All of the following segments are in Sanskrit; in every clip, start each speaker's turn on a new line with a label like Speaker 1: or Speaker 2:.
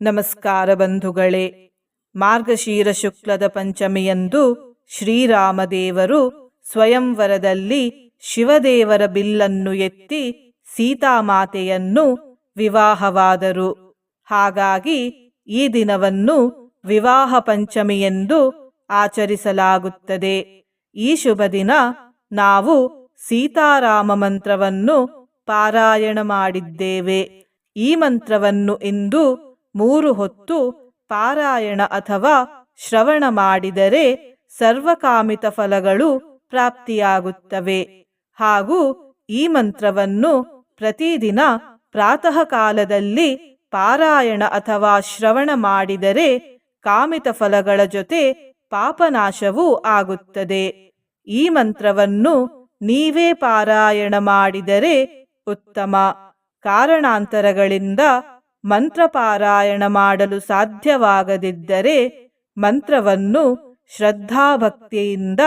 Speaker 1: ನಮಸ್ಕಾರ ಬಂಧುಗಳೇ. ಮಾರ್ಗಶೀರ ಶುಕ್ಲದ ಪಂಚಮಿಯಂದು ಶ್ರೀರಾಮದೇವರು ಸ್ವಯಂವರದಲ್ಲಿ ಶಿವದೇವರ ಬಿಲ್ಲನ್ನು ಎತ್ತಿ ಸೀತಾಮಾತೆಯನ್ನು ವಿವಾಹವಾದರು. ಹಾಗಾಗಿ ಈ ದಿನವನ್ನು ವಿವಾಹ ಪಂಚಮಿಯೆಂದು ಆಚರಿಸಲಾಗುತ್ತದೆ. ಈ ಶುಭ ದಿನ ನಾವು ಸೀತಾರಾಮ ಮಂತ್ರವನ್ನು ಪಾರಾಯಣ ಮಾಡಿದ್ದೇವೆ. ಈ ಮಂತ್ರವನ್ನು ಇಂದು ಮೂರು ಹೊತ್ತು ಪಾರಾಯಣ ಅಥವಾ ಶ್ರವಣ ಮಾಡಿದರೆ ಸರ್ವಕಾಮಿತ ಫಲಗಳು ಪ್ರಾಪ್ತಿಯಾಗುತ್ತವೆ. ಹಾಗೂ ಈ ಮಂತ್ರವನ್ನು ಪ್ರತಿದಿನ ಪ್ರಾತಃ ಕಾಲದಲ್ಲಿ ಪಾರಾಯಣ ಅಥವಾ ಶ್ರವಣ ಮಾಡಿದರೆ ಕಾಮಿತ ಫಲಗಳ ಜೊತೆ ಪಾಪನಾಶವೂ ಆಗುತ್ತದೆ. ಈ ಮಂತ್ರವನ್ನು ನೀವೇ ಪಾರಾಯಣ ಮಾಡಿದರೆ ಉತ್ತಮ. ಕಾರಣಾಂತರಗಳಿಂದ ಮಂತ್ರ ಪಾರಾಯಣ ಮಾಡಲು ಸಾಧ್ಯವಾಗದಿದ್ದರೆ ಮಂತ್ರವನ್ನು ಶ್ರದ್ಧಾಭಕ್ತಿಯಿಂದ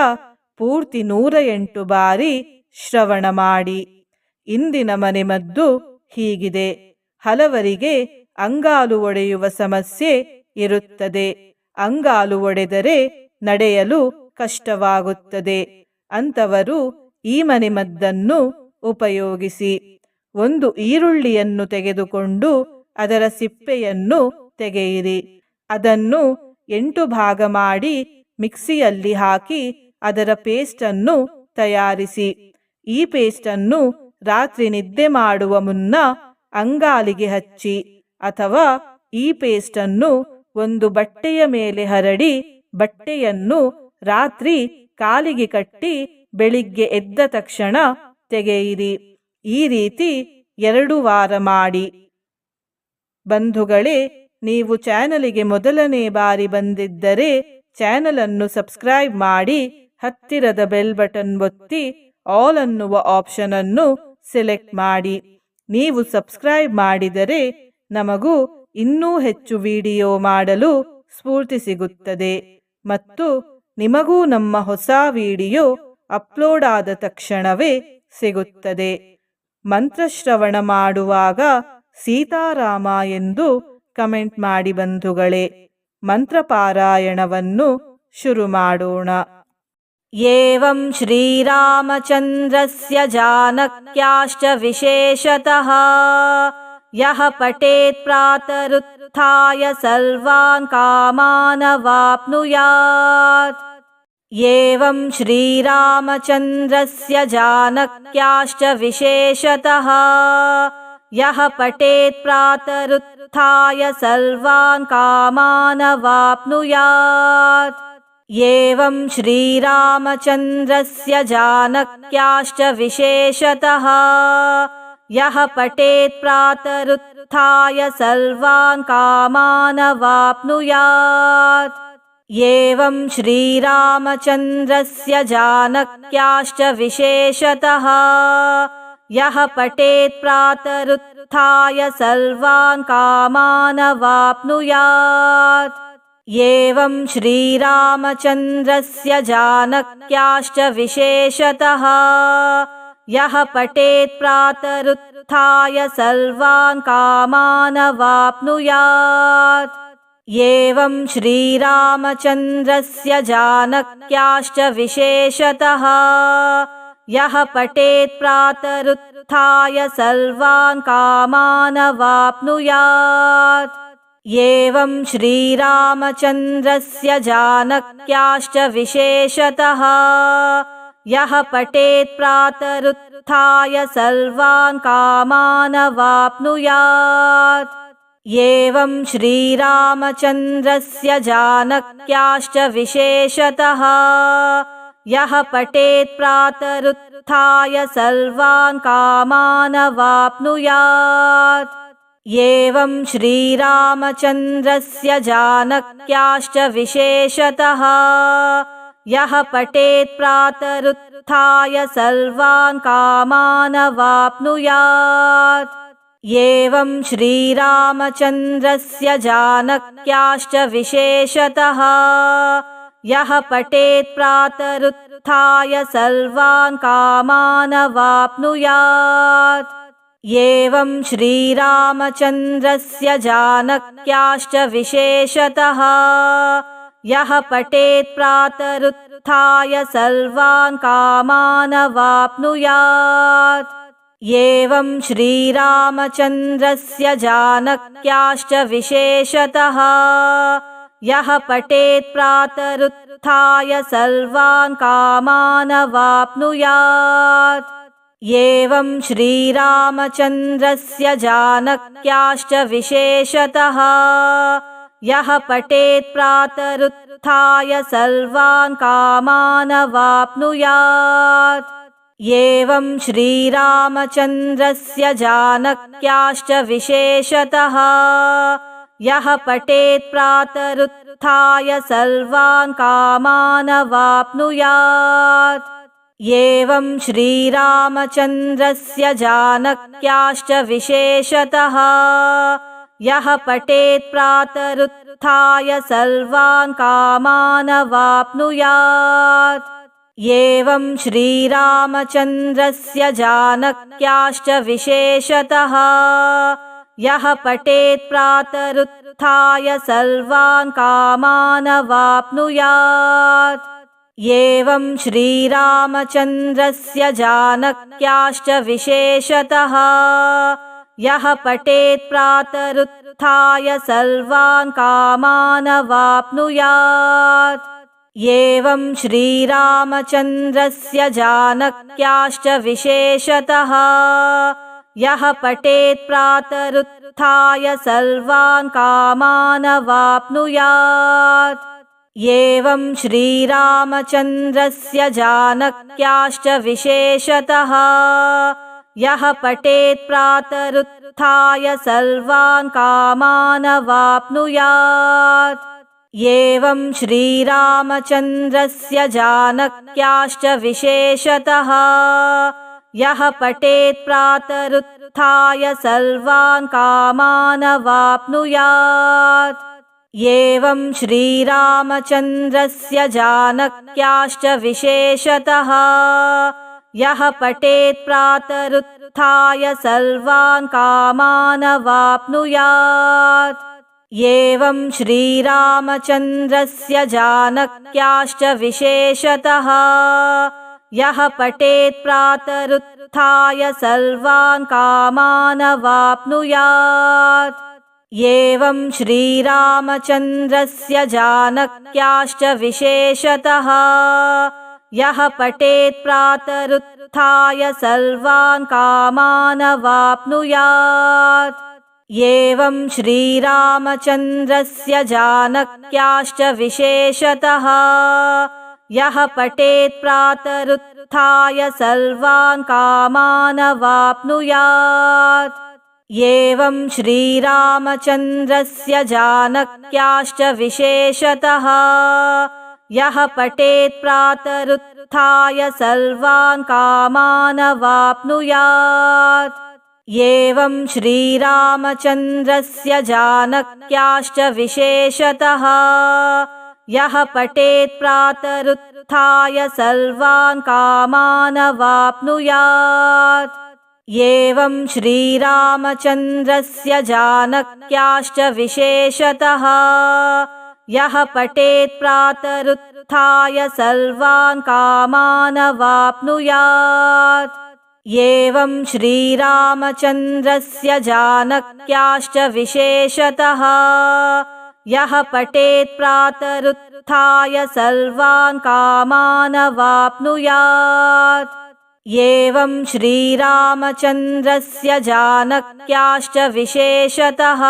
Speaker 1: ಪೂರ್ತಿ ನೂರ ಎಂಟು ಬಾರಿ ಶ್ರವಣ ಮಾಡಿ. ಇಂದಿನ ಮನೆಮದ್ದು ಹೀಗಿದೆ. ಹಲವರಿಗೆ ಅಂಗಾಲು ಒಡೆಯುವ ಸಮಸ್ಯೆ ಇರುತ್ತದೆ. ಅಂಗಾಲು ಒಡೆದರೆ ನಡೆಯಲು ಕಷ್ಟವಾಗುತ್ತದೆ. ಅಂತವರು ಈ ಮನೆಮದ್ದನ್ನು ಉಪಯೋಗಿಸಿ. ಒಂದು ಈರುಳ್ಳಿಯನ್ನು ತೆಗೆದುಕೊಂಡು ಅದರ ಸಿಪ್ಪೆಯನ್ನು ತೆಗೆಯಿರಿ. ಅದನ್ನು ಎಂಟು ಭಾಗ ಮಾಡಿ ಮಿಕ್ಸಿಯಲ್ಲಿ ಹಾಕಿ ಅದರ ಪೇಸ್ಟನ್ನು ತಯಾರಿಸಿ. ಈ ಪೇಸ್ಟನ್ನು ರಾತ್ರಿ ನಿದ್ದೆ ಮಾಡುವ ಮುನ್ನ ಅಂಗಾಲಿಗೆ ಹಚ್ಚಿ ಅಥವಾ ಈ ಪೇಸ್ಟನ್ನು ಒಂದು ಬಟ್ಟೆಯ ಮೇಲೆ ಹರಡಿ ಬಟ್ಟೆಯನ್ನು ರಾತ್ರಿ ಕಾಲಿಗೆ ಕಟ್ಟಿ ಬೆಳಿಗ್ಗೆ ಎದ್ದ ತಕ್ಷಣ ತೆಗೆಯಿರಿ. ಈ ರೀತಿ ಎರಡು ವಾರ ಮಾಡಿ. ಬಂಧುಗಳೇ, ನೀವು ಚಾನಲಿಗೆ ಮೊದಲನೇ ಬಾರಿ ಬಂದಿದ್ದರೆ ಚಾನಲನ್ನು ಸಬ್ಸ್ಕ್ರೈಬ್ ಮಾಡಿ, ಹತ್ತಿರದ ಬೆಲ್ ಬಟನ್ ಒತ್ತಿ, ಆಲ್ ಅನ್ನುವ ಆಪ್ಷನ್ ಅನ್ನು ಸೆಲೆಕ್ಟ್ ಮಾಡಿ. ನೀವು ಸಬ್ಸ್ಕ್ರೈಬ್ ಮಾಡಿದರೆ ನಮಗೂ ಇನ್ನೂ ಹೆಚ್ಚು ವಿಡಿಯೋ ಮಾಡಲು ಸ್ಫೂರ್ತಿ ಸಿಗುತ್ತದೆ. ಮತ್ತು ನಿಮಗೂ ನಮ್ಮ ಹೊಸ ವಿಡಿಯೋ ಅಪ್ಲೋಡ್ ಆದ ತಕ್ಷಣವೇ ಸಿಗುತ್ತದೆ. ಮಂತ್ರಶ್ರವಣ ಮಾಡುವಾಗ ಸೀತಾರಾಮ ಎಂದು ಕಮೆಂಟ್ ಮಾಡಿ ಬಂಧುಗಳೇ, ಮಂತ್ರಪಾರಾಯಣವನ್ನು ಶುರು ಮಾಡೋಣ. ಏವಂ ಶ್ರೀರಾಮಚಂದ್ರಸ್ಯ ಜಾನಕ್ಯಾಶ್ಚ ವಿಶೇಷತಃ, ಯಹ ಪಟೇತ್ ಪ್ರಾತರುತ್ಥಾಯ ಸರ್ವಾನ್ ಕಾಮಾನ ವಾಪ್ನುಯಾತ್ ಏವಂ ಶ್ರೀರಾಮಚಂದ್ರಸ್ಯ ಜಾನಕ್ಯಾಶ್ಚ ವಿಶೇಷತಃ यः पठेत् प्रातरुत्थाय सर्वान् कामानवाप्नुयात्। एवं श्रीरामचन्द्रस्य जानक्याश्च विशेषतः यः पठेत् प्रातरुत्थाय सर्वान् कामानवाप्नुयात्। एवं श्रीरामचन्द्रस्य जानक्याश्च विशेषतः यः पठेत् प्रातरुत्थाय सर्वान् कामानवाप्नुयात्। एवं श्रीरामचन्द्रस्य जानक्याश्च विशेषतः यः पठेत् प्रातरुत्थाय सर्वान् कामानवाप्नुयात्। एवं श्रीरामचन्द्रस्य जानक्याश्च विशेषतः यः पठेत् प्रातरुत्थाय सर्वान् कामानवाप्नुयात्। एवं श्रीरामचन्द्रस्य जानक्याश्च विशेषतः यः पठेत् प्रातरुत्थाय सर्वान् कामानवाप्नुयात्। एवं श्रीरामचन्द्रस्य जानक्याश्च विशेषतः यः पठेत् प्रातरुत्थाय सर्वान् कामानवाप्नुयात्। एवं श्रीरामचन्द्रस्य जानक्याश्च विशेषतः यः पठेत् प्रातरुत्थाय सर्वान् कामानवाप्नुयात्। एवं श्रीरामचन्द्रस्य जानक्याश्च विशेषतः यः पठेत् प्रातरुत्थाय सर्वान् कामानवाप्नुयात्। एवं श्रीरामचन्द्रस्य जानक्याश्च विशेषतः। यः पठेत् प्रातरुत्थाय सर्वान् कामानवाप्नुयात्। एवं श्रीरामचन्द्रस्य जानक्याश्च विशेषतः यः पठेत् प्रातरुत्थाय सर्वान् कामानवाप्नुयात्। एवं श्रीरामचन्द्रस्य जानक्याश्च विशेषतः यः पठेत् प्रातरुत्थाय सर्वान् कामानवाप्नुयात्। एवं श्रीरामचन्द्रस्य जानक्याश्च विशेषतः यः पठेत् प्रातरुत्थाय सर्वान् कामानवाप्नुयात्। एवं श्रीरामचन्द्रस्य जानक्याश्च विशेषतः यः पठेत् प्रातरुत्थाय सर्वान् कामानवाप्नुयात्। एवं श्रीरामचन्द्रस्य जानक्याश्च विशेषतः यः पठेत् प्रातरुत्थाय सर्वान् कामानवाप्नुयात्। एवं श्रीरामचन्द्रस्य जानक्याश्च विशेषतः। यः पठेत् प्रातरुत्थाय सर्वान् कामानवाप्नुयात्। एवं श्रीरामचन्द्रस्य जानक्याश्च विशेषतः यः पठेत् प्रातरुत्थाय सर्वान् कामानवाप्नुयात्। एवं श्रीरामचन्द्रस्य जानक्याश्च विशेषतः यः पठेत् प्रातरुत्थाय सर्वान् कामानवाप्नुयात्। एवं श्रीरामचन्द्रस्य जानक्याश्च विशेषतः यः पठेत् प्रातरुत्थाय सर्वान् कामानवाप्नुयात्। एवं श्रीरामचन्द्रस्य जानक्याश्च विशेषतः। यः पठेत् प्रातरुत्थाय सर्वान् कामानवाप्नुयात्। एवं श्रीरामचन्द्रस्य जानक्याश्च विशेषतः यः पठेत् प्रातरुत्थाय सर्वान् कामानवाप्नुयात्। एवं श्रीरामचन्द्रस्य जानक्याश्च विशेषतः। यः पठेत् प्रातरुत्थाय सर्वान् कामानवाप्नुयात्। एवं श्रीरामचन्द्रस्य जानक्याश्च विशेषतः यः पठेत् प्रातरुत्थाय सर्वान् कामानवाप्नुयात्। एवं श्रीरामचन्द्रस्य जानक्याश्च विशेषतः। यः पठेत् प्रातरुत्थाय सर्वान् कामानवाप्नुयात्। एवं श्रीरामचन्द्रस्य जानक्याश्च विशेषतः यः पठेत् प्रातरुत्थाय सर्वान् कामानवाप्नुयात्। एवं श्रीरामचन्द्रस्य जानक्याश्च विशेषतः। यः पठेत् प्रातरुत्थाय सर्वान् कामानवाप्नुयात्। एवं श्रीरामचन्द्रस्य जानक्याश्च विशेषतः यः पठेत् प्रातरुत्थाय सर्वान् कामानवाप्नुयात्। एवं श्रीरामचन्द्रस्य जानक्याश्च विशेषतः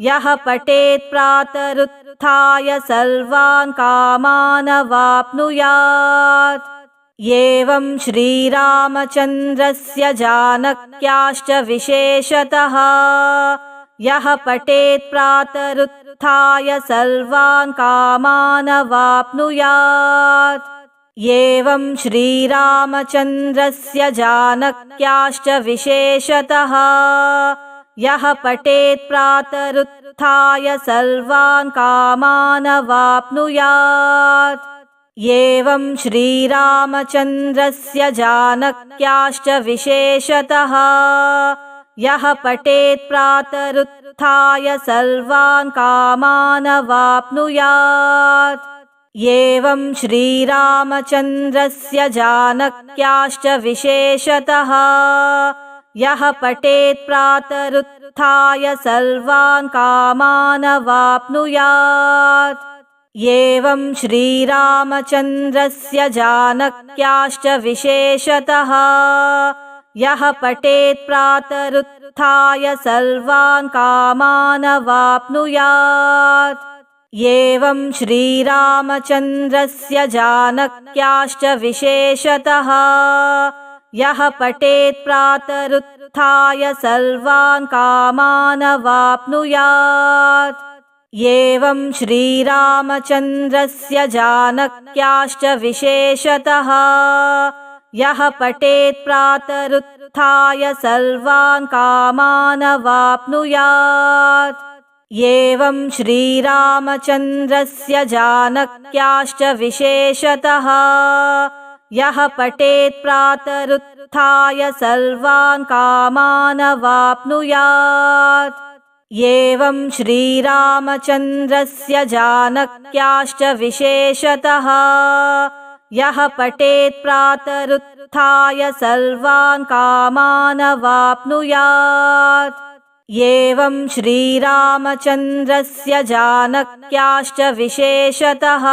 Speaker 1: यः पठेत् प्रातरुत्थाय सर्वान् कामानवाप्नुयात्। एवं श्रीरामचन्द्रस्य जानक्याश्च विशेषतः यः पठेत् प्रातरुत्थाय सर्वान् कामानवाप्नुयात्। एवं श्रीरामचन्द्रस्य जानक्याश्च विशेषतः। यः पठेत् प्रातरुत्थाय सर्वान् कामानवाप्नुयात्। एवं श्रीरामचन्द्रस्य जानक्याश्च विशेषतः यः पठेत् प्रातरुत्थाय सर्वान् कामानवाप्नुयात्। एवं श्रीरामचन्द्रस्य जानक्याश्च विशेषतः। यः पठेत् प्रातरुत्थाय सर्वान् कामानवाप्नुयात्। एवं श्रीरामचन्द्रस्य जानक्याश्च विशेषतः यः पठेत् प्रातरुत्थाय सर्वान् कामानवाप्नुयात्। एवं श्रीरामचन्द्रस्य जानक्याश्च विशेषतः यः पठेत् प्रातरुत्थाय सर्वान् कामानवाप्नुयात्। एवं श्रीरामचन्द्रस्य जानक्याश्च विशेषतः यः पठेत् प्रातरुत्थाय सर्वान् कामानवाप्नुयात्। एवं श्रीरामचन्द्रस्य जानक्याश्च विशेषतः। यः पठेत् प्रातरुत्थाय सर्वान् कामानवाप्नुयात्। एवं श्रीरामचन्द्रस्य जानक्याश्च विशेषतः यः पठेत् प्रातरुत्थाय सर्वान् कामानवाप्नुयात्। एवं श्रीरामचन्द्रस्य जानक्याश्च विशेषतः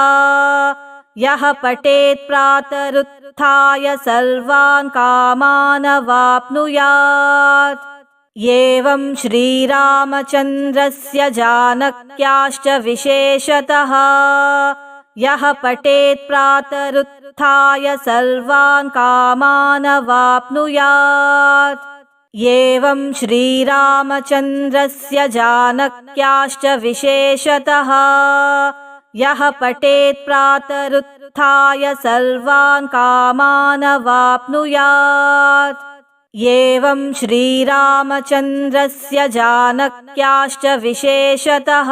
Speaker 1: यः पठेत् प्रातरुत्थाय सर्वान् कामानवाप्नुयात्। एवं श्रीरामचन्द्रस्य जानक्याश्च विशेषतः यः पठेत् प्रातरुत्थाय सर्वान् कामानवाप्नुयात्। एवं श्रीरामचन्द्रस्य जानक्याश्च विशेषतः। यः पठेत् प्रातरुत्थाय सर्वान् कामानवाप्नुयात्। एवं श्रीरामचन्द्रस्य जानक्याश्च विशेषतः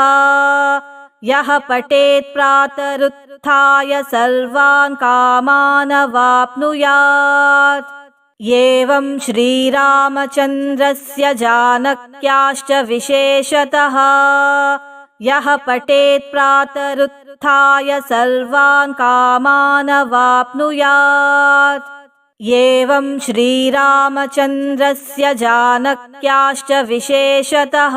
Speaker 1: यः पठेत् प्रातरुत्थाय सर्वान् कामानवाप्नुयात्। एवं श्रीरामचन्द्रस्य जानक्याश्च विशेषतः। यः पठेत् प्रातरुत्थाय सर्वान् कामानवाप्नुयात्। एवं श्रीरामचन्द्रस्य जानक्याश्च विशेषतः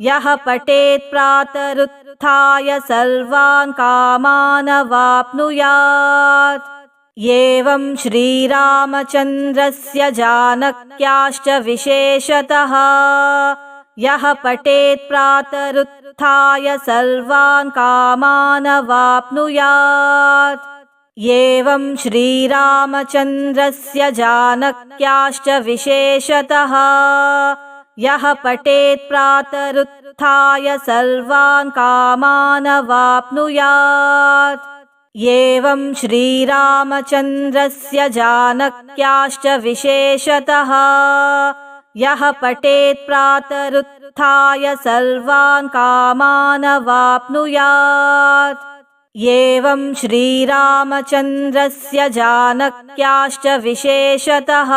Speaker 1: यः पठेत् प्रातरुत्थाय सर्वान् कामानवाप्नुयात्। एवं श्रीरामचन्द्रस्य जानक्याश्च विशेषतः। यः पठेत् प्रातरुत्थाय सर्वान् कामानवाप्नुयात्। एवं श्रीरामचन्द्रस्य जानक्याश्च विशेषतः यः पठेत् प्रातरुत्थाय सर्वान् कामानवाप्नुयात्। एवं श्रीरामचन्द्रस्य जानक्याश्च विशेषतः। यः पठेत् प्रातरुत्थाय सर्वान् कामानवाप्नुयात्। एवं श्रीरामचन्द्रस्य जानक्याश्च विशेषतः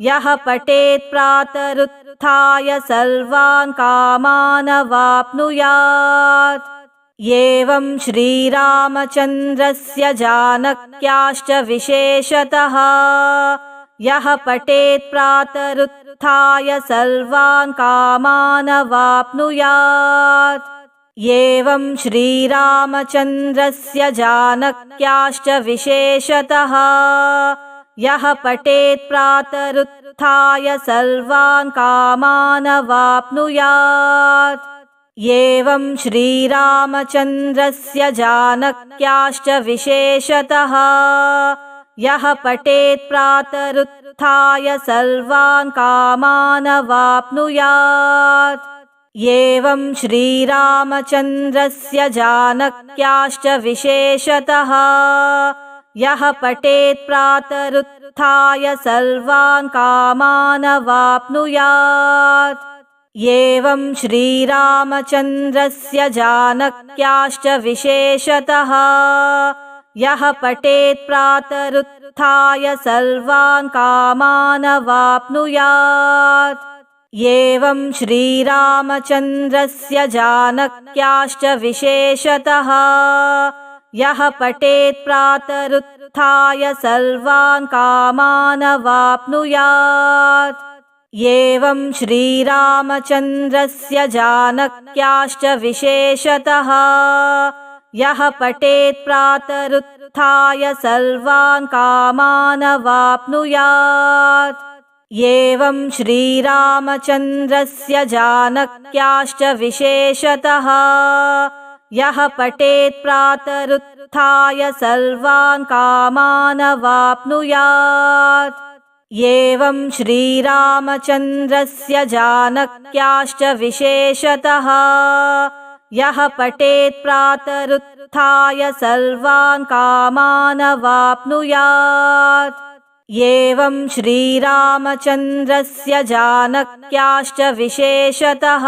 Speaker 1: यः पठेत् प्रातरुत्थाय सर्वान् कामानवाप्नुयात्। एवं श्रीरामचन्द्रस्य जानक्याश्च विशेषतः। यः पठेत् प्रातरुत्थाय सर्वान् कामानवाप्नुयात्। एवं श्रीरामचन्द्रस्य जानक्याश्च विशेषतः यः पठेत् प्रातरुत्थाय सर्वान् कामानवाप्नुयात्। एवं श्रीरामचन्द्रस्य जानक्याश्च विशेषतः यः पठेत् प्रातरुत्थाय सर्वान् कामानवाप्नुयात्। एवं श्रीरामचन्द्रस्य जानक्याश्च विशेषतः यः पठेत् प्रातरुत्थाय सर्वान् कामानवाप्नुयात्। एवं श्रीरामचन्द्रस्य जानक्याश्च विशेषतः। यः पठेत् प्रातरुत्थाय सर्वान् कामानवाप्नुयात्। एवं श्रीरामचन्द्रस्य जानक्याश्च विशेषतः यः पठेत् प्रातरुत्थाय सर्वान् कामानवाप्नुयात्। एवं श्रीरामचन्द्रस्य जानक्याश्च विशेषतः यः पठेत् प्रातरुत्थाय सर्वान् कामानवाप्नुयात्। एवं श्रीरामचन्द्रस्य जानक्याश्च विशेषतः यः पठेत् प्रातरुत्थाय सर्वान् कामानवाप्नुयात्। एवं श्रीरामचन्द्रस्य जानक्याश्च विशेषतः यः पठेत् प्रातरुत्थाय सर्वान् कामानवाप्नुयात्। एवं श्रीरामचन्द्रस्य जानक्याश्च विशेषतः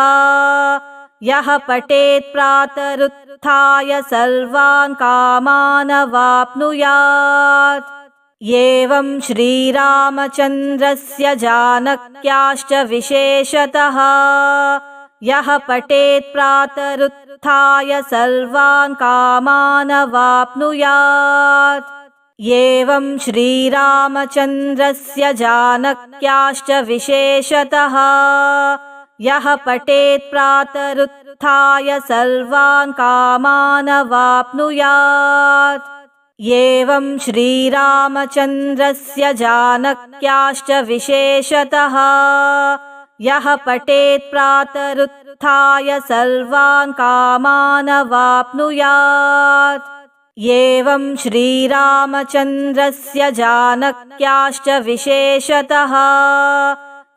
Speaker 1: यः पठेत् प्रातरुत्थाय सर्वान् कामानवाप्नुयात्। एवं श्रीरामचन्द्रस्य जानक्याश्च विशेषतः। यः पठेत् प्रातरुत्थाय सर्वान् कामानवाप्नुयात्। एवं श्रीरामचन्द्रस्य जानक्याश्च विशेषतः यः पठेत् प्रातरुत्थाय सर्वान् कामानवाप्नुयात्। एवं श्रीरामचन्द्रस्य जानक्याश्च विशेषतः यः पठेत् प्रातरुत्थाय सर्वान् कामानवाप्नुयात्। एवं श्रीरामचन्द्रस्य जानक्याश्च विशेषतः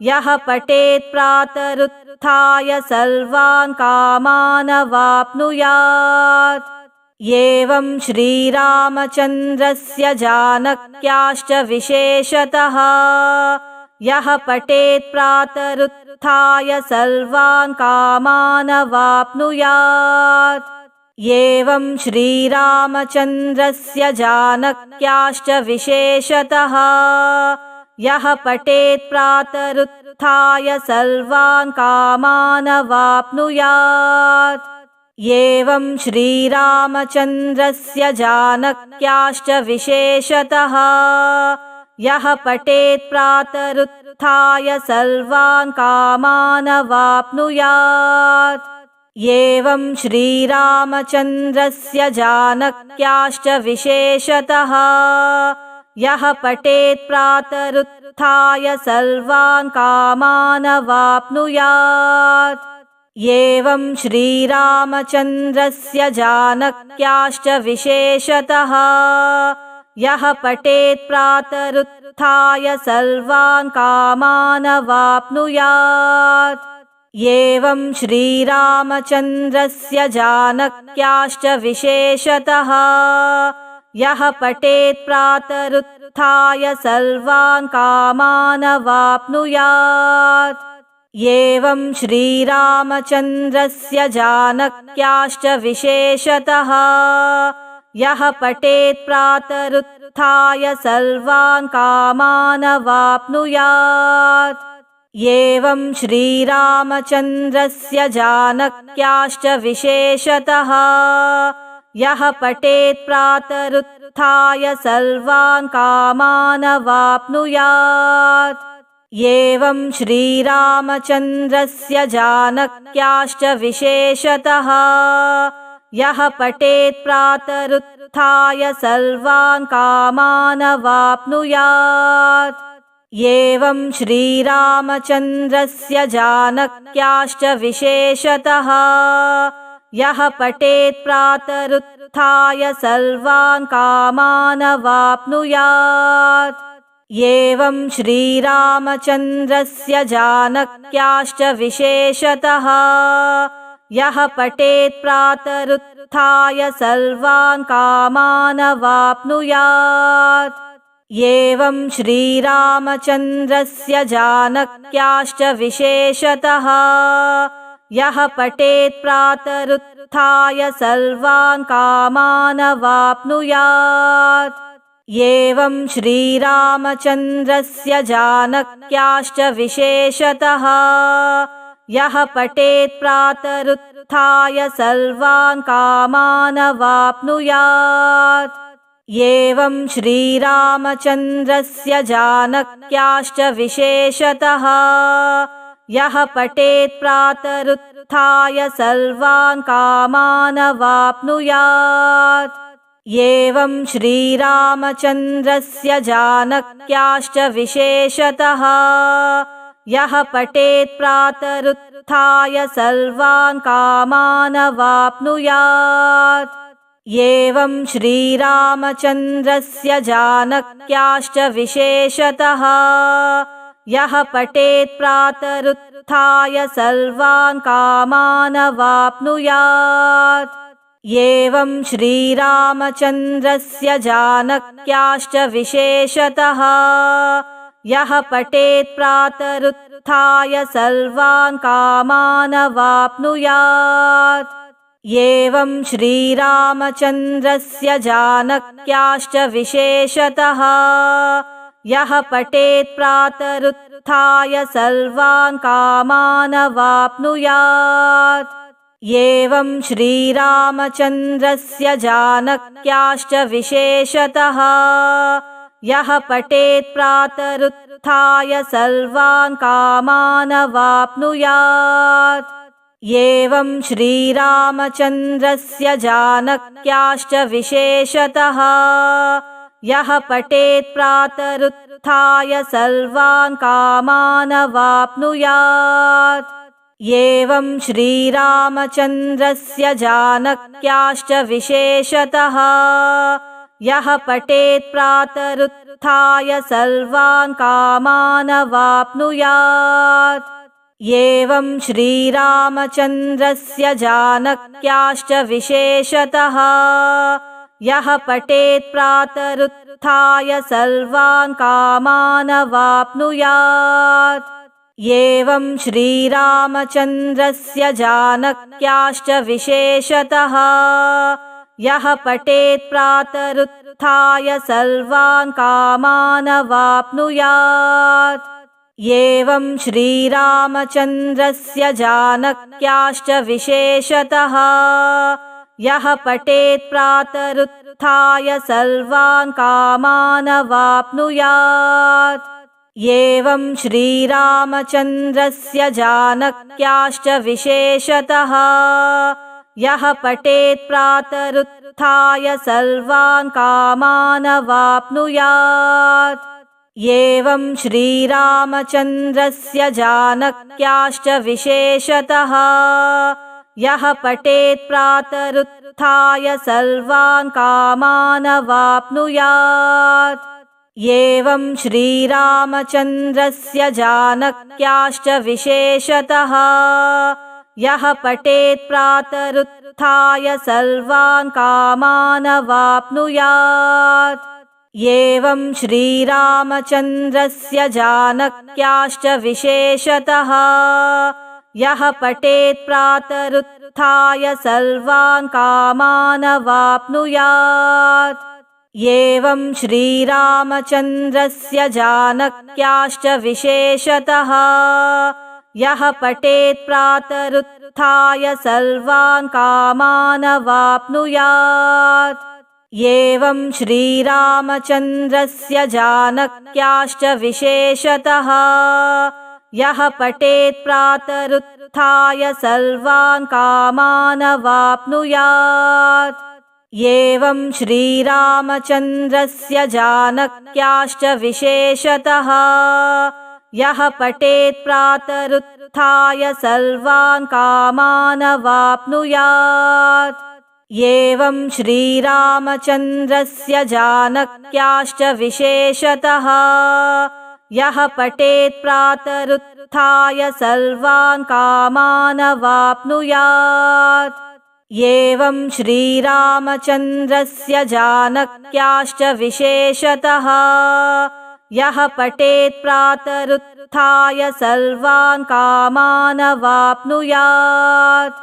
Speaker 1: यः पठेत् प्रातरुत्थाय सर्वान् कामानवाप्नुयात्। एवं श्रीरामचन्द्रस्य जानक्याश्च विशेषतः। यः पठेत् प्रातरुत्थाय सर्वान् कामानवाप्नुयात्। एवं श्रीरामचन्द्रस्य जानक्याश्च विशेषतः यः पठेत् प्रातरुत्थाय सर्वान् कामानवाप्नुयात्। एवं श्रीरामचन्द्रस्य जानक्याश्च विशेषतः। यः पठेत् प्रातरुत्थाय सर्वान् कामानवाप्नुयात्। एवं श्रीरामचन्द्रस्य जानक्याश्च विशेषतः यः पठेत् प्रातरुत्थाय सर्वान् कामानवाप्नुयात्। एवं श्रीरामचन्द्रस्य जानक्याश्च विशेषतः यः पठेत् प्रातरुत्थाय सर्वान् कामानवाप्नुयात्। एवं श्रीरामचन्द्रस्य जानक्याश्च विशेषतः यः पठेत् प्रातरुत्थाय सर्वान् कामानवाप्नुयात्। एवं श्रीरामचन्द्रस्य जानक्याश्च विशेषतः। यः पठेत् प्रातरुत्थाय सर्वान् कामानवाप्नुयात्। एवं श्रीरामचन्द्रस्य जानक्याश्च विशेषतः यः पठेत् प्रातरुत्थाय सर्वान् कामानवाप्नुयात्। एवं श्रीरामचन्द्रस्य जानक्याश्च विशेषतः। यः पठेत् प्रातरुत्थाय सर्वान् कामानवाप्नुयात्। एवं श्रीरामचन्द्रस्य जानक्याश्च विशेषतः यः पठेत् प्रातरुत्थाय सर्वान् कामानवाप्नुयात्। एवं श्रीरामचन्द्रस्य जानक्याश्च विशेषतः। यः पठेत् प्रातरुत्थाय सर्वान् कामानवाप्नुयात्। एवं श्रीरामचन्द्रस्य जानक्याश्च विशेषतः यः पठेत् प्रातरुत्थाय सर्वान् कामानवाप्नुयात्। एवं श्रीरामचन्द्रस्य जानक्याश्च विशेषतः यः पठेत् प्रातरुत्थाय सर्वान् कामानवाप्नुयात्। एवं श्रीरामचन्द्रस्य जानक्याश्च विशेषतः यः पठेत् प्रातरुत्थाय सर्वान् कामानवाप्नुयात्। एवं श्रीरामचन्द्रस्य जानक्याश्च विशेषतः यः पठेत् प्रातरुत्थाय सर्वान् कामानवाप्नुयात्। एवं श्रीरामचन्द्रस्य जानक्याश्च विशेषतः यः पठेत् प्रातरुत्थाय सर्वान् कामानवाप्नुयात्। एवं श्रीरामचन्द्रस्य जानक्याश्च विशेषतः। यः पठेत् प्रातरुत्थाय सर्वान् कामानवाप्नुयात्। एवं श्रीरामचन्द्रस्य जानक्याश्च विशेषतः यः पठेत् प्रातरुत्थाय सर्वान् कामानवाप्नुयात्। एवं श्रीरामचन्द्रस्य जानक्याश्च विशेषतः। यः पठेत् प्रातरुत्थाय सर्वान् कामानवाप्नुयात्। एवं श्रीरामचन्द्रस्य जानक्याश्च विशेषतः यः पठेत् प्रातरुत्थाय सर्वान् कामानवाप्नुयात्। एवं श्रीरामचन्द्रस्य जानक्याश्च विशेषतः। यः पठेत् प्रातरुत्थाय सर्वान् कामानवाप्नुयात्। एवं श्रीरामचन्द्रस्य जानक्याश्च विशेषतः यः पठेत् प्रातरुत्थाय सर्वान् कामानवाप्नुयात्। एवं श्रीरामचन्द्रस्य जानक्याश्च विशेषतः। यः पठेत् प्रातरुत्थाय सर्वान् कामानवाप्नुयात्। एवं श्रीरामचन्द्रस्य जानक्याश्च विशेषतः यः पठेत् प्रातरुत्थाय सर्वान् कामानवाप्नुयात्। एवं श्रीरामचन्द्रस्य जानक्याश्च विशेषतः यः पठेत् प्रातरुत्थाय सर्वान् कामानवाप्नुयात्। एवं श्रीरामचन्द्रस्य जानक्याश्च विशेषतः यः पठेत् प्रातरुत्थाय सर्वान् कामानवाप्नुयात्। एवं श्रीरामचन्द्रस्य जानक्याश्च विशेषतः यः पठेत् प्रातरुत्थाय सर्वान् कामानवाप्नुयात्। एवं श्रीरामचन्द्रस्य जानक्याश्च विशेषतः यः पठेत् प्रातरुत्थाय सर्वान् कामानवाप्नुयात्। एवं श्रीरामचन्द्रस्य जानक्याश्च विशेषतः। यः पठेत् प्रातरुत्थाय सर्वान् कामानवाप्नुयात्। एवं श्रीरामचन्द्रस्य जानक्याश्च विशेषतः यः पठेत् प्रातरुत्थाय सर्वान् कामानवाप्नुयात्। एवं श्रीरामचन्द्रस्य जानक्याश्च विशेषतः यः पठेत् प्रातरुत्थाय सर्वान् कामानवाप्नुयात्। एवं श्रीरामचन्द्रस्य जानक्याश्च विशेषतः यः पठेत् प्रातरुत्थाय सर्वान् कामानवाप्नुयात्। एवं श्रीरामचन्द्रस्य जानक्याश्च विशेषतः। यः पठेत् प्रातरुत्थाय सर्वान् कामानवाप्नुयात्।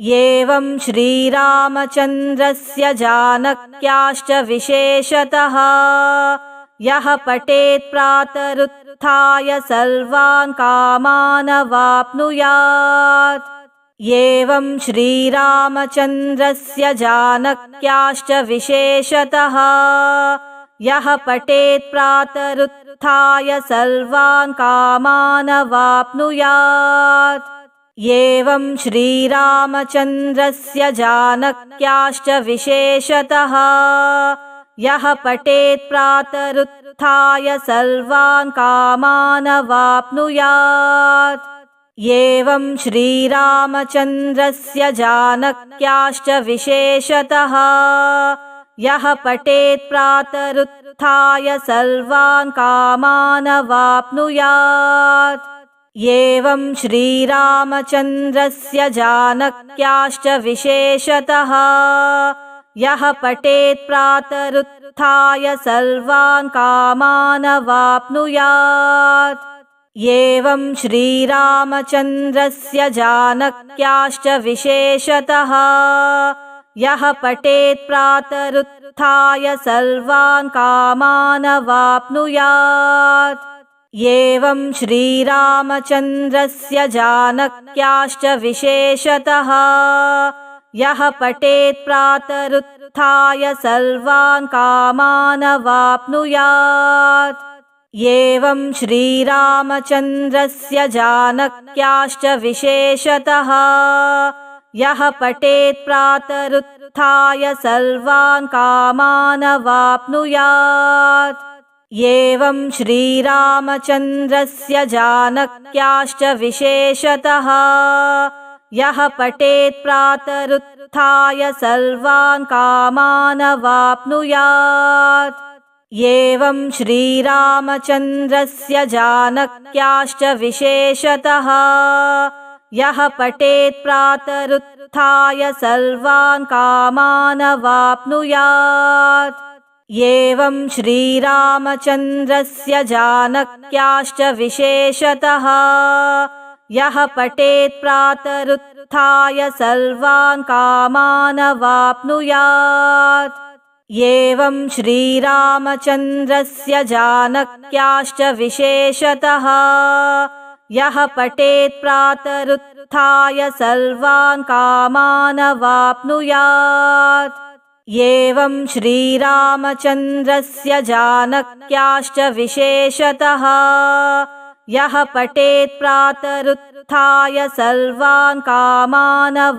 Speaker 1: एवं श्रीरामचन्द्रस्य जानक्याश्च विशेषतः यः पठेत् प्रातरुत्थाय सर्वान् कामानवाप्नुयात्। एवं श्रीरामचन्द्रस्य जानक्याश्च विशेषतः यः पठेत् प्रातरुत्थाय सर्वान् कामानवाप्नुयात्। एवं श्रीरामचन्द्रस्य जानक्याश्च विशेषतः यः पठेत् प्रातरुत्थाय सर्वान् कामानवाप्नुयात्। एवं श्रीरामचन्द्रस्य जानक्याश्च विशेषतः यः पठेत् प्रातरुत्थाय सर्वान् कामानवाप्नुयात्। एवं श्रीरामचन्द्रस्य जानक्याश्च विशेषतः यः पठेत् प्रातरुत्थाय सर्वान् कामानवाप्नुयात्। एवं श्रीरामचन्द्रस्य जानक्याश्च विशेषतः। यः पठेत् प्रातरुत्थाय सर्वान् कामानवाप्नुयात्। एवं श्रीरामचन्द्रस्य जानक्याश्च विशेषतः यः पठेत् प्रातरुत्थाय सर्वान् कामानवाप्नुयात्। एवं श्रीरामचन्द्रस्य जानक्याश्च विशेषतः यः पठेत् प्रातरुत्थाय सर्वान् कामानवाप्नुयात्। एवं श्रीरामचन्द्रस्य जानक्याश्च विशेषतः यः पठेत् प्रातरुत्थाय सर्वान् कामानवाप्नुयात्। एवं श्रीरामचन्द्रस्य जानक्याश्च विशेषतः। यः पठेत् प्रातरुत्थाय सर्वान् कामानवाप्नुयात्। एवं श्रीरामचन्द्रस्य जानक्याश्च विशेषतः यः पठेत् प्रातरुत्थाय सर्वान् कामानवाप्नुयात्। एवं श्रीरामचन्द्रस्य जानक्याश्च विशेषतः यः पठेत् प्रातरुत्थाय सर्वान् कामानवाप्नुयात्। एवं श्रीरामचन्द्रस्य जानक्याश्च विशेषतः यः पठेत् प्रातरुत्थाय सर्वान् कामानवाप्नुयात्